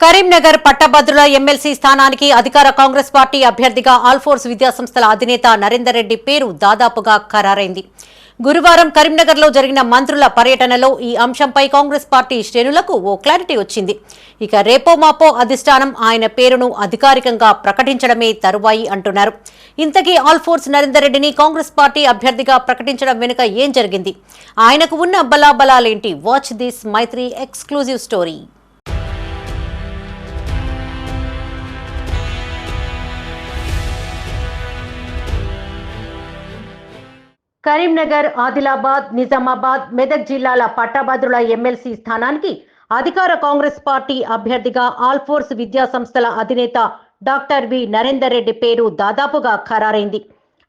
కరీంనగర్ పట్టభద్రుల ఎమ్మెల్సీ స్థానానికి అధికార కాంగ్రెస్ పార్టీ అభ్యర్థిగా ఆల్ఫోర్స్ విద్యాసంస్థల అధినేత నరేందర్ రెడ్డి పేరు దాదాపుగా ఖరారైంది. గురువారం కరీంనగర్లో జరిగిన మంత్రుల పర్యటనలో ఈ అంశంపై కాంగ్రెస్ పార్టీ శ్రేణులకు ఓ క్లారిటీ వచ్చింది. ఇక రేపో మాపో అధిష్టానం ఆయన పేరును అధికారికంగా ప్రకటించడమే తరువాయి అంటున్నారు. ఇంతకీ ఆల్ఫోర్స్ నరేందర్ రెడ్డిని కాంగ్రెస్ పార్టీ అభ్యర్థిగా ప్రకటించడం వెనుక ఏం జరిగింది? ఆయనకు ఉన్న బలాబలాలేంటి? Watch this Maitri exclusive story. Karimnagar Adilabad Nizamabad Medak జిల్లాల పట్టభద్రుల ఎమ్మెల్సీ స్థానానికి అధికార కాంగ్రెస్ పార్టీ అభ్యర్థిగా ఆల్ఫోర్స్ విద్యా సంస్థల అధినేత డాక్టర్ వి. నరేందర్ రెడ్డి పేరు దాదాపుగా ఖరారైంది.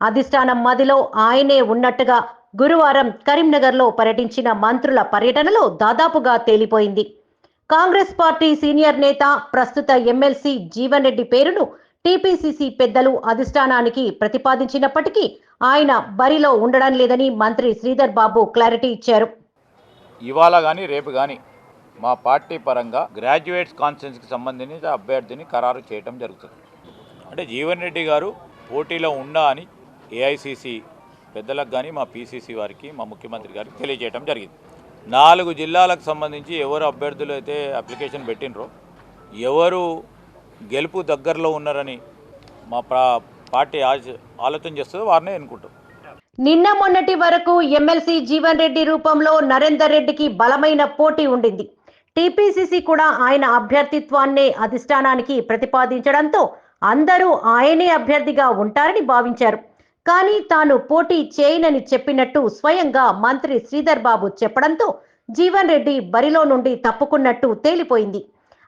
అధిష్టానం మదిలో ఆయనే ఉన్నట్టుగా గురువారం కరీంనగర్లో పర్యటించిన మంత్రుల పర్యటనలో దాదాపుగా తేలిపోయింది. కాంగ్రెస్ పార్టీ సీనియర్ నేత ప్రస్తుత ఎమ్మెల్సీ జీవన్ రెడ్డి పేరును టీపీసీసీ పెద్దలు అధిష్టానానికి ప్రతిపాదించినప్పటికీ ఆయన బరిలో ఉండడం లేదని మంత్రి శ్రీధర్ బాబు క్లారిటీ ఇచ్చారు. ఇవాళ కానీ రేపు కానీ మా పార్టీ పరంగా గ్రాడ్యుయేట్స్ కాన్ఫరెన్స్కి సంబంధించిన అభ్యర్థిని ఖరారు చేయటం జరుగుతుంది. అంటే జీవన్ రెడ్డి గారు పోటీలో ఉండా అని ఏఐసిసి పెద్దలకు కానీ మా పీసీసీ వారికి మా ముఖ్యమంత్రి గారికి తెలియజేయడం జరిగింది. నాలుగు జిల్లాలకు సంబంధించి ఎవరు అభ్యర్థులు అయితే అప్లికేషన్ పెట్టినరో ఎవరు గెలుపు దగ్గరలో ఉన్నారని మా పార్టీ ఆలోచన చేస్తుందో వారిని ఎన్నుకుంటాం. నిన్న మొన్నటి వరకు ఎమ్మెల్సీ జీవన్ రెడ్డి రూపంలో నరేందర్ రెడ్డికి బలమైన పోటీ ఉండింది. టీపీసీసీ కూడా ఆయన అభ్యర్థిత్వాన్నే అధిష్టానానికి ప్రతిపాదించడంతో అందరూ ఆయనే అభ్యర్థిగా ఉంటారని భావించారు. కానీ తాను పోటీ చేయనని చెప్పినట్టు స్వయంగా మంత్రి శ్రీధర్ బాబు చెప్పడంతో జీవన్ రెడ్డి బరిలో నుండి తప్పుకున్నట్టు తేలిపోయింది.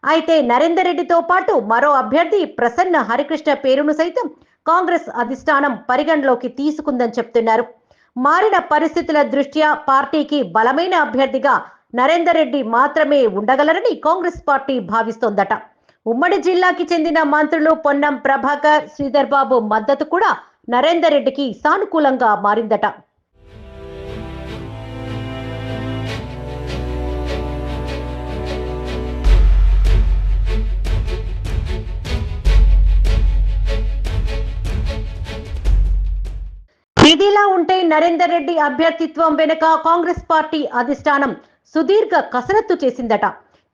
అయితే నరేందర్ రెడ్డితో పాటు మరో అభ్యర్థి ప్రసన్న హరికృష్ణ పేరును సైతం కాంగ్రెస్ అధిష్టానం పరిగణలోకి తీసుకుందని చెప్తున్నారు. మారిన పరిస్థితుల దృష్ట్యా పార్టీకి బలమైన అభ్యర్థిగా నరేందర్ రెడ్డి మాత్రమే ఉండగలరని కాంగ్రెస్ పార్టీ భావిస్తోందట. ఉమ్మడి జిల్లాకి చెందిన మంత్రులు పొన్నం ప్రభాకర్ శ్రీధర్ బాబు మద్దతు కూడా నరేందర్ రెడ్డికి సానుకూలంగా మారిందట. ఇదిలా ఉంటే నరేందర్ రెడ్డి అభ్యర్థిత్వం వెనుక కాంగ్రెస్ పార్టీ అధిష్టానం సుదీర్ఘ కసరత్తు చేసిందట.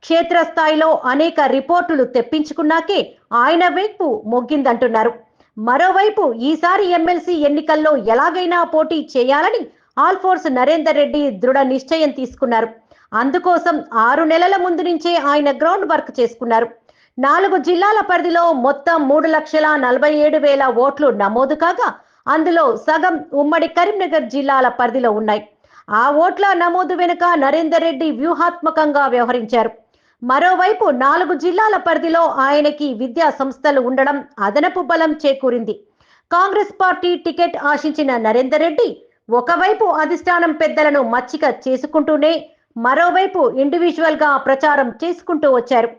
క్షేత్రస్థాయిలో అనేక రిపోర్టులు తెప్పించుకున్నాకే ఆయన వైపు మొగ్గిందంటున్నారు. మరోవైపు ఈసారి ఎమ్మెల్సీ ఎన్నికల్లో ఎలాగైనా పోటీ చేయాలని ఆల్ఫోర్స్ నరేందర్ రెడ్డి దృఢ నిశ్చయం తీసుకున్నారు. అందుకోసం ఆరు నెలల ముందు నుంచే ఆయన గ్రౌండ్ వర్క్ చేసుకున్నారు. నాలుగు జిల్లాల పరిధిలో మొత్తం మూడు లక్షల నలభై ఏడు వేల ఓట్లు నమోదు కాగా అందులో సగం ఉమ్మడి కరీంనగర్ జిల్లాల పరిధిలో ఉన్నాయి. ఆ ఓట్ల నమోదు వెనుక నరేందర్ రెడ్డి వ్యూహాత్మకంగా వ్యవహరించారు. మరోవైపు నాలుగు జిల్లాల పరిధిలో ఆయనకి విద్యా సంస్థలు ఉండడం అదనపు బలం చేకూరింది. కాంగ్రెస్ పార్టీ టికెట్ ఆశించిన నరేందర్ రెడ్డి ఒకవైపు అధిష్టానం పెద్దలను మచ్చిక చేసుకుంటూనే మరోవైపు ఇండివిజువల్గా ప్రచారం చేసుకుంటూ వచ్చారు.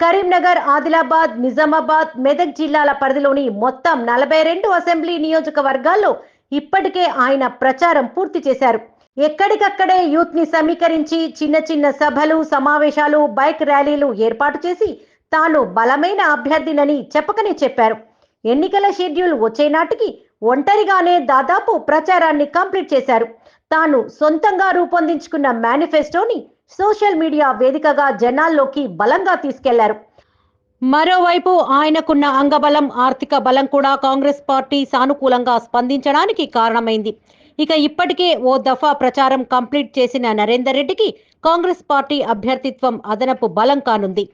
కరీంనగర్ ఆదిలాబాద్ నిజామాబాద్ మెదక్ జిల్లాల పరిధిలోని మొత్తం నలభై రెండు అసెంబ్లీ నియోజకవర్గాల్లో ఇప్పటికే ఆయన ప్రచారం పూర్తి చేశారు. ఎక్కడికక్కడే యూత్ని సమీకరించి చిన్న చిన్న సభలు సమావేశాలు బైక్ ర్యాలీలు ఏర్పాటు చేసి తాను బలమైన అభ్యర్థినని చెప్పకనే చెప్పారు. ఎన్నికల షెడ్యూల్ వచ్చే నాటికి ఒంటరిగానే దాదాపు ప్రచారాన్ని కంప్లీట్ చేశారు. తాను సొంతంగా రూపొందించుకున్న మేనిఫెస్టోని సోషల్ మీడియా వేదికగా జనాల్లోకి బలంగా తీసుకెళ్ళారు. మరోవైపు ఆయనకున్న అంగబలం ఆర్థిక బలం కూడా కాంగ్రెస్ పార్టీ సానుకూలంగా స్పందించడానికి కారణమైంది. ఇక ఇప్పటికే ఓ దఫా ప్రచారం కంప్లీట్ చేసిన నరేందర్ రెడ్డికి కాంగ్రెస్ పార్టీ అభ్యర్థిత్వం అదనపు బలం కానుంది.